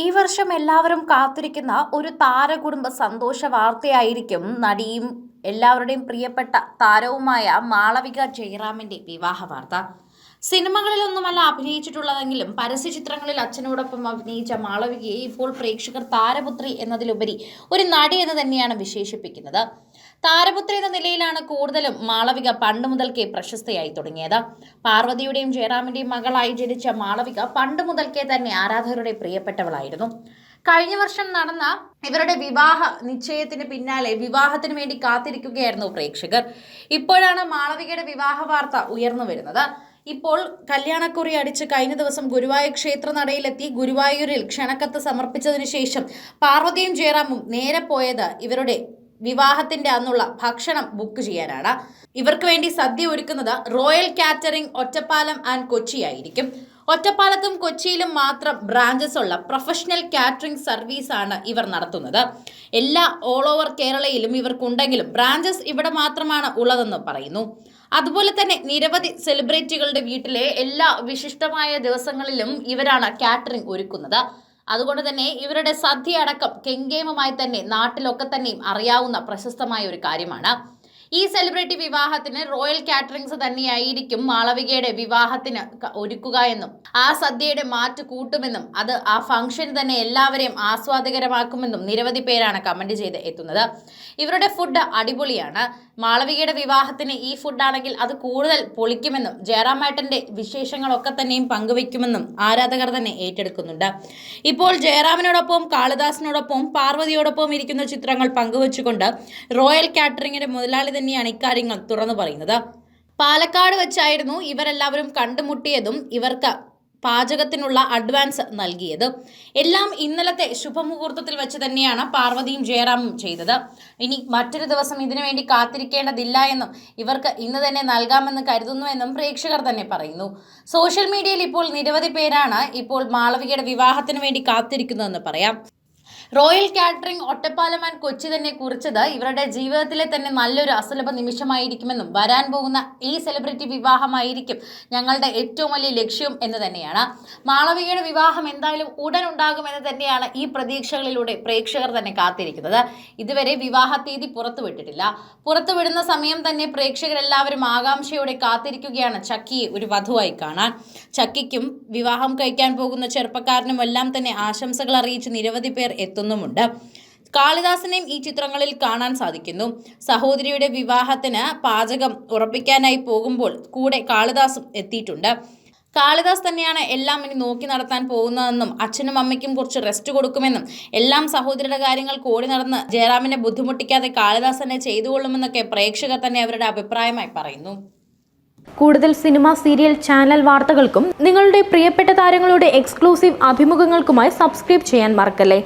ഈ വർഷം എല്ലാവരും കാത്തിരിക്കുന്ന ഒരു താരകുടുംബ സന്തോഷ വാർത്തയായിരിക്കും നടിയും എല്ലാവരുടെയും പ്രിയപ്പെട്ട താരവുമായ മാളവിക ജയറാമിന്റെ വിവാഹ വാർത്ത. സിനിമകളിലൊന്നുമല്ല അഭിനയിച്ചിട്ടുള്ളതെങ്കിലും പരസ്യ ചിത്രങ്ങളിൽ അച്ഛനോടൊപ്പം അഭിനയിച്ച മാളവികയെ ഇപ്പോൾ പ്രേക്ഷകർ താരപുത്രി എന്നതിലുപരി ഒരു നടി എന്ന് തന്നെയാണ് വിശേഷിപ്പിക്കുന്നത്. താരപുത്രി എന്ന നിലയിലാണ് കൂടുതലും മാളവിക പണ്ട് മുതൽക്കേ പ്രശസ്തയായി തുടങ്ങിയത്. പാർവതിയുടെയും ജയറാമിന്റെയും മകളായി ജനിച്ച മാളവിക പണ്ട് മുതൽക്കേ തന്നെ ആരാധകരുടെ പ്രിയപ്പെട്ടവളായിരുന്നു. കഴിഞ്ഞ വർഷം നടന്ന ഇവരുടെ വിവാഹ നിശ്ചയത്തിന് പിന്നാലെ വിവാഹത്തിന് വേണ്ടി കാത്തിരിക്കുകയായിരുന്നു പ്രേക്ഷകർ. ഇപ്പോഴാണ് മാളവികയുടെ വിവാഹ വാർത്ത ഉയർന്നു വരുന്നത്. ഇപ്പോൾ കല്യാണക്കുറി അടിച്ച് കഴിഞ്ഞ ദിവസം ഗുരുവായൂർ ക്ഷേത്ര നടയിലെത്തി ഗുരുവായൂരിൽ ക്ഷണക്കത്ത് സമർപ്പിച്ചതിന് ശേഷം പാർവതിയും ജയറാമും നേരെ പോയത് ഇവരുടെ വിവാഹത്തിന്റെ അന്നുള്ള ഭക്ഷണം ബുക്ക് ചെയ്യാനാണ്. ഇവർക്ക് വേണ്ടി സദ്യ ഒരുക്കുന്നത് Royal Catering Ottapalam and Kochi ആയിരിക്കും. ഒറ്റപ്പാലത്തും കൊച്ചിയിലും മാത്രം ബ്രാഞ്ചസ് ഉള്ള പ്രൊഫഷണൽ കാറ്ററിംഗ് സർവീസ് ആണ് ഇവർ നടത്തുന്നത്. എല്ലാ ഓൾ ഓവർ കേരളയിലും ഇവർക്കുണ്ടെങ്കിലും ബ്രാഞ്ചസ് ഇവിടെ മാത്രമാണ് ഉള്ളതെന്ന് പറയുന്നു. അതുപോലെ തന്നെ നിരവധി സെലിബ്രിറ്റികളുടെ വീട്ടിലെ എല്ലാ വിശിഷ്ടമായ ദിവസങ്ങളിലും ഇവരാണ് കാറ്ററിംഗ് ഒരുക്കുന്നത്. അതുകൊണ്ട് തന്നെ ഇവരുടെ സദ്യ അടക്കം കെങ്കേമമായി തന്നെ നാട്ടിലൊക്കെ തന്നെയും അറിയാവുന്ന പ്രശസ്തമായ ഒരു കാര്യമാണ്. ഈ സെലിബ്രിറ്റി വിവാഹത്തിന് റോയൽ കാറ്ററിംഗ്സ് തന്നെയായിരിക്കും മാളവികയുടെ വിവാഹത്തിന് ഒരുക്കുക എന്നും ആ സദ്യയുടെ മാറ്റ് കൂട്ടുമെന്നും അത് ആ ഫംഗ്ഷൻ തന്നെ എല്ലാവരെയും ആസ്വാദകരമാക്കുമെന്നും നിരവധി പേരാണ് കമന്റ് ചെയ്ത് എത്തുന്നത്. ഇവരുടെ ഫുഡ് അടിപൊളിയാണ്. മാളവികയുടെ വിവാഹത്തിന് ഈ ഫുഡാണെങ്കിൽ അത് കൂടുതൽ പൊളിക്കുമെന്നും ജയറാമേട്ടന്റെ വിശേഷങ്ങളൊക്കെ തന്നെയും പങ്കുവയ്ക്കുമെന്നും ആരാധകർ തന്നെ ഏറ്റെടുക്കുന്നുണ്ട്. ഇപ്പോൾ ജയറാമിനോടൊപ്പം കാളിദാസിനോടൊപ്പം പാർവതിയോടൊപ്പം ഇരിക്കുന്ന ചിത്രങ്ങൾ പങ്കുവച്ചുകൊണ്ട് റോയൽ കാറ്ററിംഗിന്റെ മുതലാളി തന്നെയാണ് ഇക്കാര്യങ്ങൾ തുറന്നു പറയുന്നത്. പാലക്കാട് വെച്ചായിരുന്നു ഇവരെല്ലാവരും കണ്ടുമുട്ടിയതും ഇവർക്ക് പാചകത്തിനുള്ള അഡ്വാൻസ് നൽകിയത്. എല്ലാം ഇന്നലത്തെ ശുഭമുഹൂർത്തത്തിൽ വെച്ച് തന്നെയാണ് പാർവതിയും ജയറാമും ചെയ്തത്. ഇനി മറ്റൊരു ദിവസം ഇതിനു വേണ്ടി കാത്തിരിക്കേണ്ടതില്ല എന്നും ഇവർക്ക് ഇന്ന് തന്നെ നൽകാമെന്ന് കരുതുന്നുവെന്നും പ്രേക്ഷകർ തന്നെ പറയുന്നു. സോഷ്യൽ മീഡിയയിൽ ഇപ്പോൾ നിരവധി പേരാണ് ഇപ്പോൾ മാളവികയുടെ വിവാഹത്തിന് വേണ്ടി കാത്തിരിക്കുന്നതെന്ന് പറയാം. Royal Catering Ottapalam and Kochi തന്നെ കുറിച്ചത് ഇവരുടെ ജീവിതത്തിലെ തന്നെ നല്ലൊരു അസുലഭ നിമിഷമായിരിക്കുമെന്നും വരാൻ പോകുന്ന ഈ സെലിബ്രിറ്റി വിവാഹമായിരിക്കും ഞങ്ങളുടെ ഏറ്റവും വലിയ ലക്ഷ്യം എന്ന് തന്നെയാണ്. മാളവികയുടെ വിവാഹം എന്തായാലും ഉടൻ ഉണ്ടാകുമെന്ന് തന്നെയാണ് ഈ പ്രതീക്ഷകളിലൂടെ പ്രേക്ഷകർ തന്നെ കാത്തിരിക്കുന്നത്. ഇതുവരെ വിവാഹ തീയതി പുറത്തുവിട്ടിട്ടില്ല. പുറത്തുവിടുന്ന സമയം തന്നെ പ്രേക്ഷകരെല്ലാവരും ആകാംക്ഷയോടെ കാത്തിരിക്കുകയാണ് ചക്കിയെ ഒരു വധുവായി കാണാൻ. ചക്കിക്കും വിവാഹം കഴിക്കാൻ പോകുന്ന ചെറുപ്പക്കാരനും എല്ലാം തന്നെ ആശംസകൾ അറിയിച്ച് നിരവധി പേർ എത്തുന്നുമുണ്ട് കാളിദാസനെയും ഈ ചിത്രങ്ങളിൽ കാണാൻ സാധിക്കുന്നു. സഹോദരിയുടെ വിവാഹത്തിന് പാചകം ഉറപ്പിക്കാനായി പോകുമ്പോൾ കൂടെ കാളിദാസും എത്തിയിട്ടുണ്ട്. കാളിദാസ് തന്നെയാണ് എല്ലാം ഇനി നോക്കി നടത്താൻ പോകുന്നതെന്നും അച്ഛനും അമ്മയ്ക്കും കുറച്ച് റെസ്റ്റ് കൊടുക്കുമെന്നും എല്ലാം സഹോദരിയുടെ കാര്യങ്ങൾ കൂടി നടന്ന് ജയറാമിനെ ബുദ്ധിമുട്ടിക്കാതെ കാളിദാസ് തന്നെ ചെയ്തുകൊള്ളുമെന്നൊക്കെ പ്രേക്ഷകർ തന്നെ അവരുടെ അഭിപ്രായമായി പറയുന്നു. കൂടുതൽ സിനിമ സീരിയൽ ചാനൽ വാർത്തകൾക്കും നിങ്ങളുടെ പ്രിയപ്പെട്ട താരങ്ങളുടെ എക്സ്ക്ലൂസീവ് അഭിമുഖങ്ങൾക്കുമായി സബ്സ്ക്രൈബ് ചെയ്യാൻ മറക്കല്ലേ?